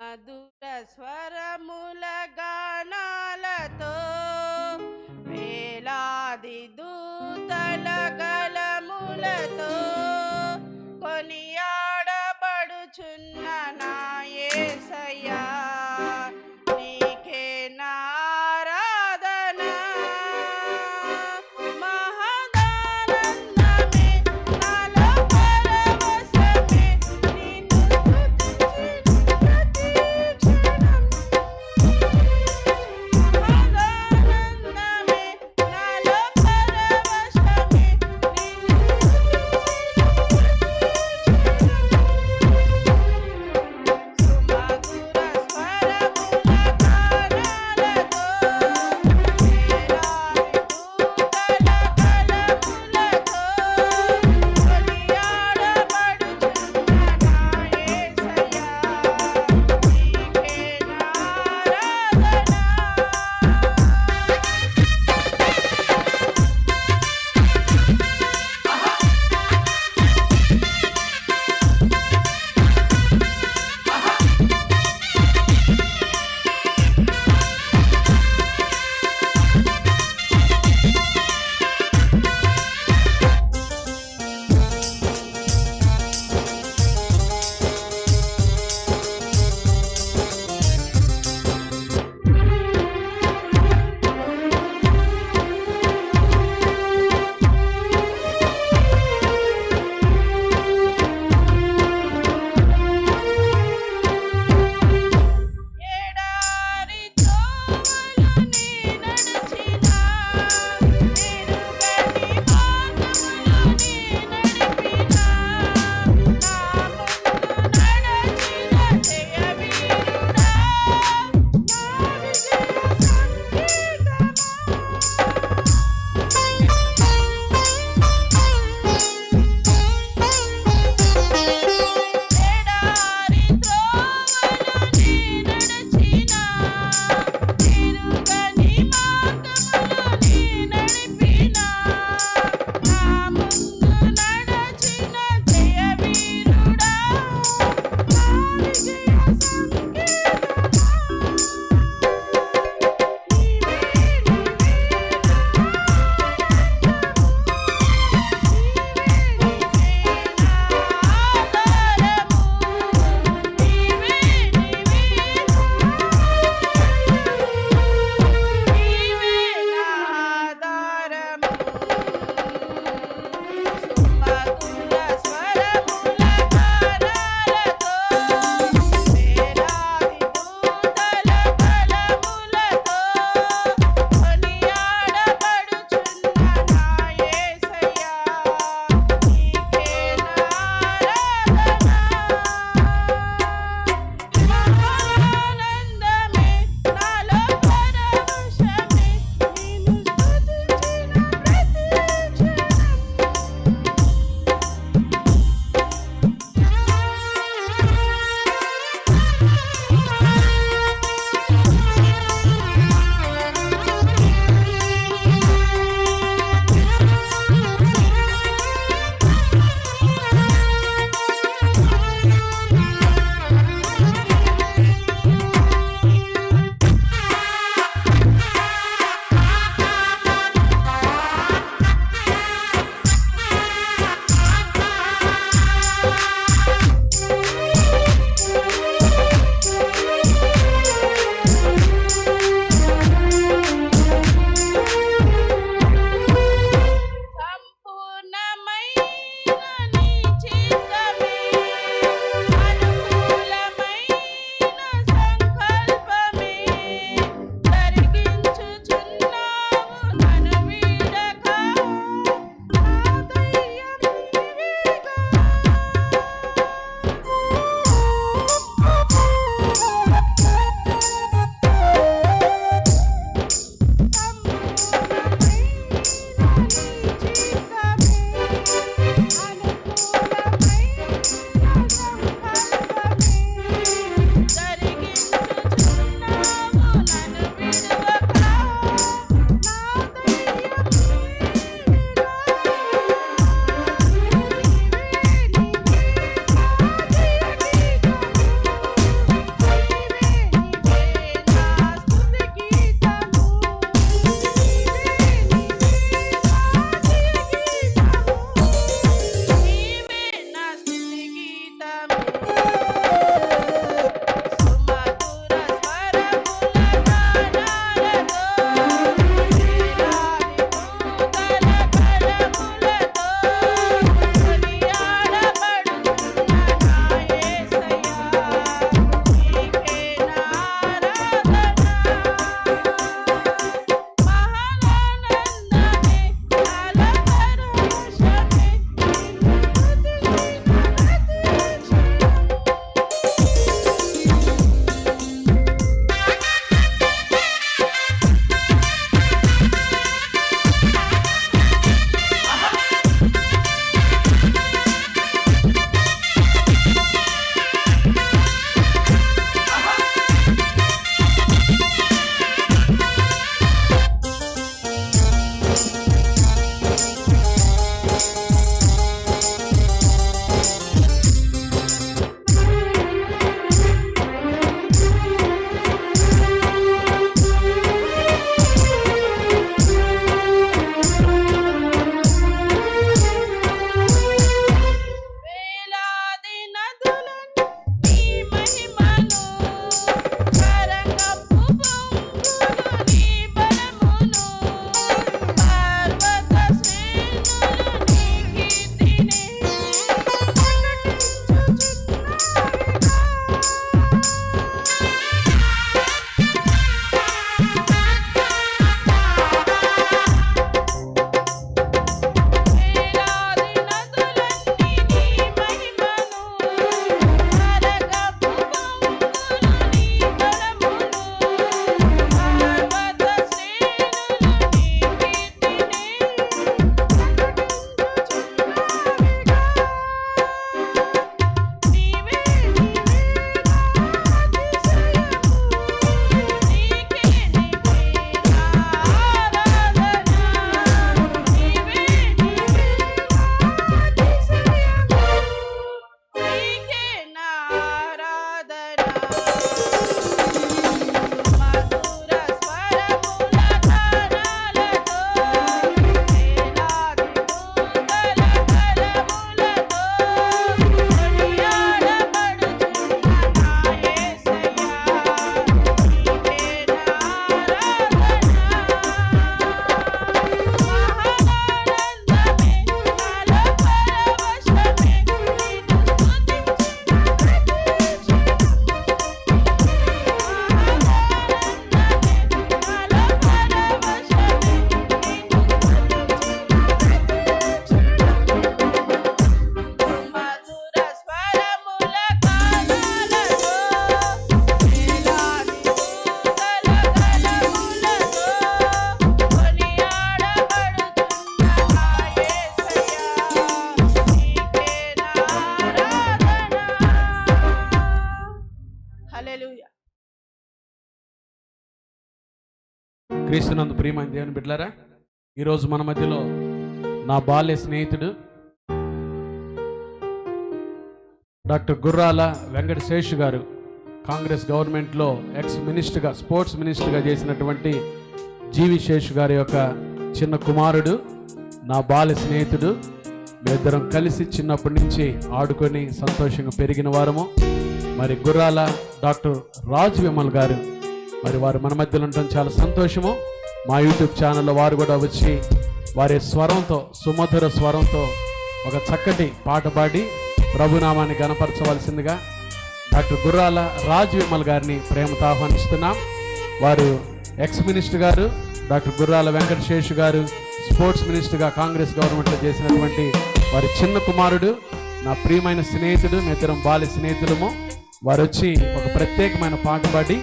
మధుర స్వరముల గానాలతో వేలాది దూతలగా క్రీస్తునందు ప్రియమైన దేవుని బిడ్డారా ఈరోజు మన మధ్యలో నా బాల్య స్నేహితుడు డాక్టర్ గుర్రాల వెంకట శేష్ గారు కాంగ్రెస్ గవర్నమెంట్లో ఎక్స్ మినిస్టర్గా స్పోర్ట్స్ మినిస్టర్గా చేసినటువంటి జీవి శేష్ గారి యొక్క చిన్న కుమారుడు నా బాల్య స్నేహితుడు. మేమిద్దరం కలిసి చిన్నప్పటి నుంచి ఆడుకొని సంతోషంగా పెరిగిన వారము. మరి గుర్రాల డాక్టర్ రాజ్ విమల్ గారు మరి వారు మన మధ్యలో ఉండటం చాలా సంతోషము. మా యూట్యూబ్ ఛానల్లో వారు కూడా వచ్చి వారి స్వరంతో సుమధుర స్వరంతో ఒక చక్కటి పాట పాడి ప్రభునామాన్ని గనపరచవలసిందిగా డాక్టర్ గుర్రాల రాజ్ విమల్ గారిని ప్రేమతో ఆహ్వానిస్తున్నాం. వారు ఎక్స్ మినిస్టర్ గారు డాక్టర్ గుర్రాల వెంకటశేషు గారు స్పోర్ట్స్ మినిస్టర్గా కాంగ్రెస్ గవర్నమెంట్లో చేసినటువంటి వారి చిన్న కుమారుడు నా ప్రియమైన స్నేహితుడు మిత్రం బాల్య స్నేహితులము. వారు వచ్చి ఒక ప్రత్యేకమైన పాట పాడి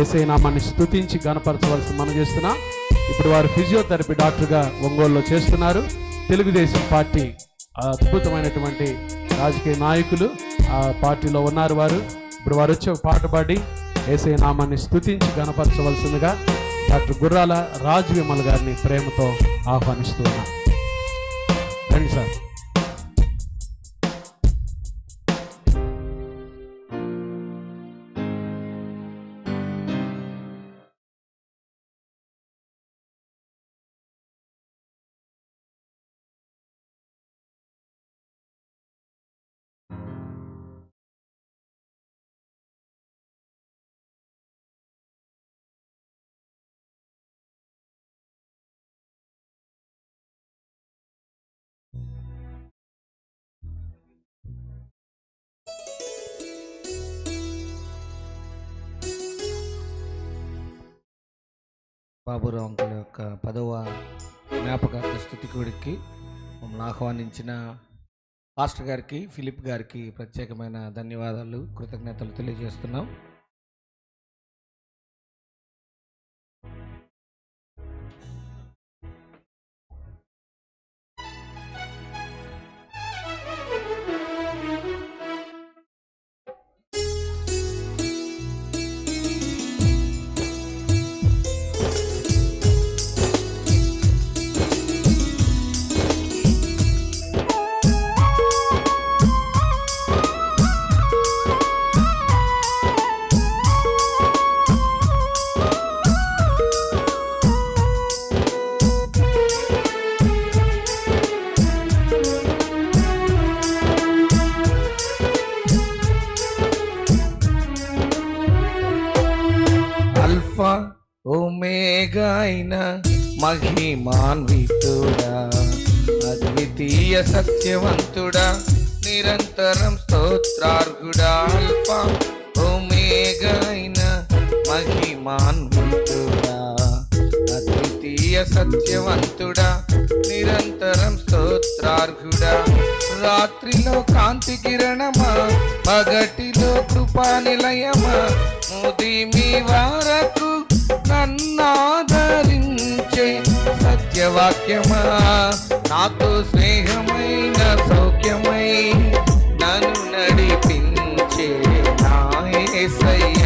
ఏసై నామాన్ని స్తుతించి గనపరచవలసి మనం చేస్తున్నాం. ఇప్పుడు వారు ఫిజియోథెరపీ డాక్టర్గా ఒంగోలులో చేస్తున్నారు. తెలుగుదేశం పార్టీ అద్భుతమైనటువంటి రాజకీయ నాయకులు ఆ పార్టీలో ఉన్నారు వారు. ఇప్పుడు వారు వచ్చి ఒక పాట పాడి ఏసై నామాన్ని స్తుతించి గనపరచవలసిందిగా డాక్టర్ గుర్రాల రాజ్ విమల్ గారిని ప్రేమతో ఆహ్వానిస్తున్నాను రండి సార్. బాబురావు అంకుల యొక్క పదవ జ్ఞాపకార్థ స్థుతికుడికి మమ్మల్ని ఆహ్వానించిన పాస్టర్ గారికి ఫిలిప్ గారికి ప్రత్యేకమైన ధన్యవాదాలు కృతజ్ఞతలు తెలియజేస్తున్నాం. మహిమాన్వితుడా అద్వితీయ సత్యవంతుడా నిరంతరం స్తోత్రార్హుడా అల్ప ఓమేగైన మహిమాన్వితుడా అద్వితీయ సత్యవంతుడా నిరంతరం స్తోత్రార్హుడా. రాత్రిలో కాంతి కిరణమా పగటిలో కృపా నిలయమా ముదిమి వరకు నన్నాదరి వాక్యమా? నాతో స్నేహమైన సౌఖ్యమై నన్ను నడిపించే నాయసయ్య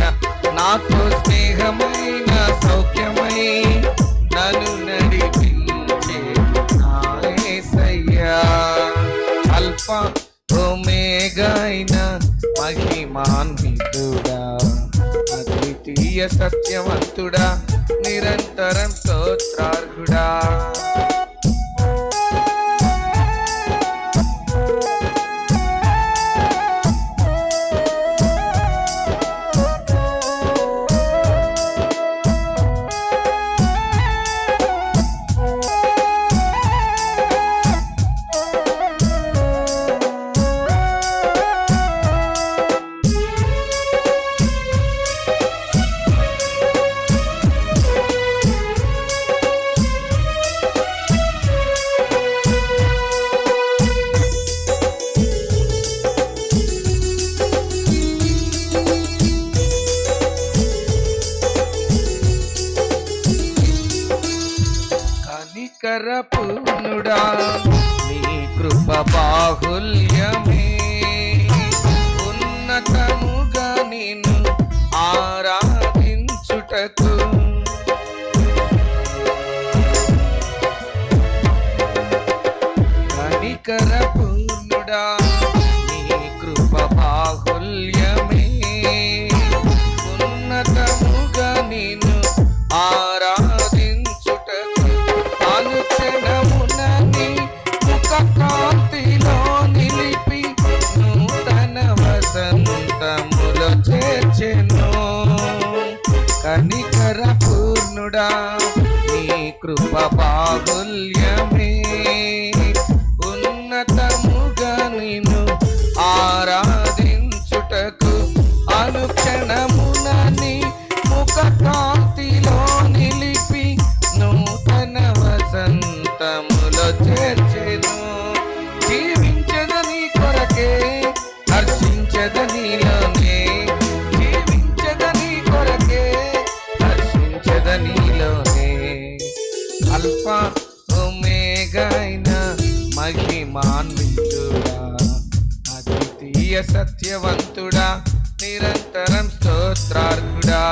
నాతో స్నేహమైన సౌఖ్యమై నన్ను నడిపించే నాయసయ్య అల్ప అల్ఫా ఓమేగైన మహిమాన్వితుడా అద్వితీయ సత్యవంతుడా నిరంతరం పూర్ణుడా నీ కృప బాహుల్యమే. ఉన్నతముగా నిన్ను అల్ఫా ఒమేగైన మహిమాన్వితుడా అద్వితీయ సత్యవంతుడా నిరంతరం స్తోత్రార్కుడా